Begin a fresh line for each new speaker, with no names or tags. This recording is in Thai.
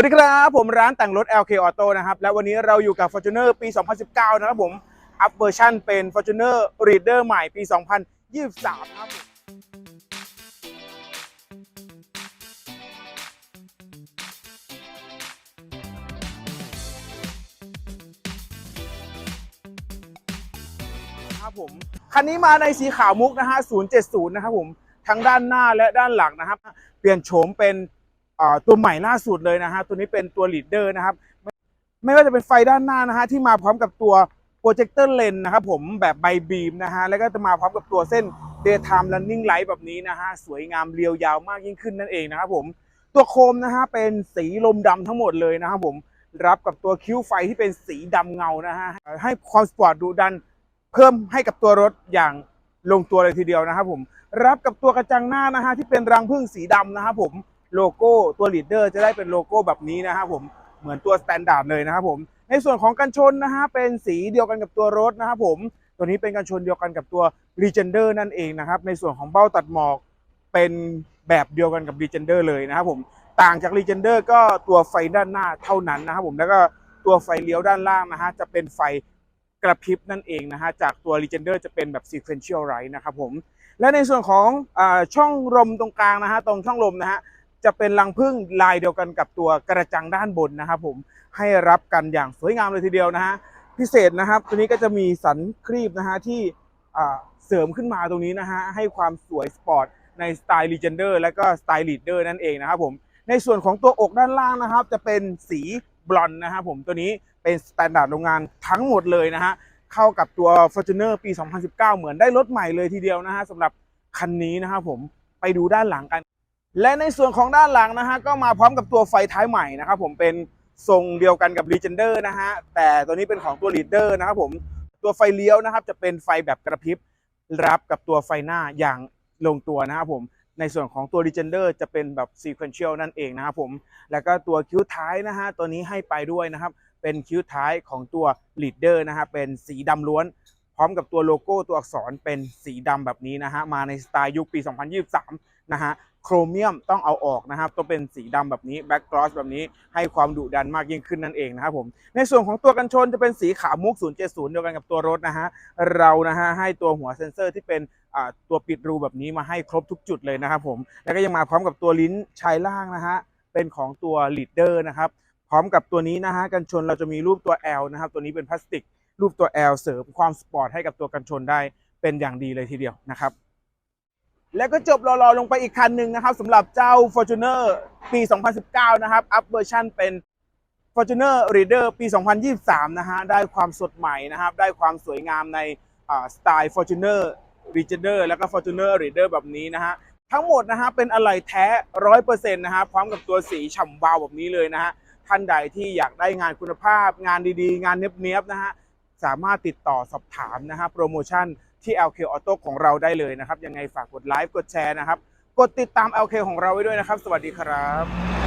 สวัสดีครับ ผมร้านแต่งรถ LK Auto นะครับ และวันนี้เราอยู่กับ Fortuner ปี 2019 นะครับผม อัปเวอร์ชันเป็น Fortuner Reader ใหม่ปี 2023นะครับผมครับผม คันนี้มาในสีขาวมุกนะฮะ 070 นะครับผม ทั้งด้านหน้าและด้านหลังนะครับ เปลี่ยนโฉมเป็น ตัวใหม่ล่าสุดเลยนะฮะตัวนี้เป็นตัว leader นะครับไม่ไม่ว่าจะเป็นไฟด้านหน้านะฮะที่มาพร้อมกับตัว projector lens นนะครับผมแบบใบบีมนะฮะแล้วก็จะมาพร้อมกับตัวเส้น daytime running light แบบนี้นะฮะสวยงามเรียวยาวมากยิ่งขึ้นนั่นเองนะครับผมตัวโคมนะฮะเป็นสีลมดำทั้งหมดเลยนะครับผมรับกับตัวคิ้วไฟที่เป็นสีดำเงานะฮะให้ความสปอร์ตดุดันเพิ่มให้กับตัวรถอย่างลงตัวเลยทีเดียวนะครับผมรับกับตัวกระจังหน้านะฮะที่เป็นรังผึ้งสีดำนะครับผม โลโก้ตัวลีดเดอร์จะได้เป็นโลโก้แบบนี้นะครับผมเหมือนตัวสแตนดาร์ดเลยนะครับผม ในส่วนของกันชนนะฮะเป็นสีเดียวกันกับตัวรถนะครับผม ตัวนี้เป็นกันชนเดียวกันกับตัว r e g e n d e r นั่นเองนะครับ ในส่วนของเบ้าตัดหมอกเป็นแบบเดียวกันกับ r e g e n d e r เลยนะครับผม ต่างจาก r e g e n d e r ก็ตัวไฟด้านหน้าเท่านั้นนะครับผม แล้วก็ตัวไฟเลี้ยวด้านล่างนะฮะจะเป็นไฟกระพริบนั่นเองนะฮะจากตัว r e g e n d e r จะเป็นแบบ sequential light นะครับผม และในส่วนของอช่องลมตรงกลางนะฮะตรงช่องลมนะฮะ จะเป็นรังผึ้งลายเดียวกันกับตัวกระจังด้านบนนะครับผมให้รับกันอย่างสวยงามเลยทีเดียวนะฮะพิเศษนะครับ ตัวนี้ก็จะมีสันครีบนะฮะที่เสริมขึ้นมาตรงนี้นะฮะให้ความสวยสปอร์ตในสไตล์ Legender และก็สไตล์ Leader นั่นเองนะครับผมในส่วนของตัวอกด้านล่างนะครับ จะเป็นสีบลอนด์นะครับผมตัวนี้เป็นสแตนดาร์ดโรงงานทั้งหมดเลยนะฮะเข้ากับตัว Fortuner ปี 2019 เหมือนได้รถใหม่เลยทีเดียวนะฮะสำหรับคันนี้นะครับผมไปดูด้านหลังกัน และในส่วนของด้านหลังนะฮะก็มาพร้อมกับตัวไฟท้ายใหม่นะครับผมเป็นทรงเดียวกันกับ Legender นะฮะแต่ตัวนี้เป็นของตัว Leader นะครับผมตัวไฟเลี้ยวนะครับ จะเป็นไฟแบบกระพริบรับกับตัวไฟหน้าอย่างลงตัวนะครับผมในส่วนของตัว Legender จะเป็นแบบ sequential นั่นเองนะครับผมแล้วก็ตัวคิ้วท้ายนะฮะตัวนี้ให้ไปด้วยนะครับเป็นคิ้วท้ายของตัว Leader นะฮะเป็นสีดำล้วน พร้อมกับตัวโลโก้ตัวอักษรเป็นสีดำแบบนี้นะฮะมาในสไตล์ยุคปี 2023 นะฮะ โครเมียมต้องเอาออกนะครับต้องเป็นสีดำแบบนี้แบ็กกรอสแบบนี้ให้ความดุดันมากยิ่งขึ้นนั่นเองนะครับผมในส่วนของตัวกันชนจะเป็นสีขาวมุก 070 เดียวกันกับตัวรถนะฮะเรานะฮะให้ตัวหัวเซ็นเซอร์ที่เป็นตัวปิดรูแบบนี้มาให้ครบทุกจุดเลยนะครับผมแล้วก็ยังมาพร้อมกับตัวลิ้นชายล่างนะฮะเป็นของตัว leader นะครับพร้อมกับตัวนี้นะฮะกันชนเราจะมีรูปตัว L นะครับตัวนี้เป็นพลาสติกรูปตัว L เสริมความสปอร์ตให้กับตัวกันชนได้เป็นอย่างดีเลยทีเดียวนะครับ แล้วก็จบรอๆลงไปอีกคันหนึ่งนะครับสำหรับเจ้า Fortuner ปี 2019 นะครับ อัปเวอร์ชันเป็น Fortuner Reader ปี 2023 นะฮะ ได้ความสดใหม่นะครับ ได้ความสวยงามในสไตล์ Fortuner Reader แล้วก็ Fortuner Reader แบบนี้นะฮะ ทั้งหมดนะฮะเป็นอะไหล่แท้ 100%นะฮะพร้อมกับตัวสีฉ่ำวาวแบบนี้เลยนะฮะ ท่านใดที่อยากได้งานคุณภาพ งานดีๆ งานเนี้ยบๆนะฮะ สามารถติดต่อสอบถามนะฮะโปรโมชั่น ที่ LK Auto ของเราได้เลยนะครับ ยังไงฝากกดไลค์กดแชร์นะครับ กดติดตาม LK ของเราไว้ด้วยนะครับ สวัสดีครับ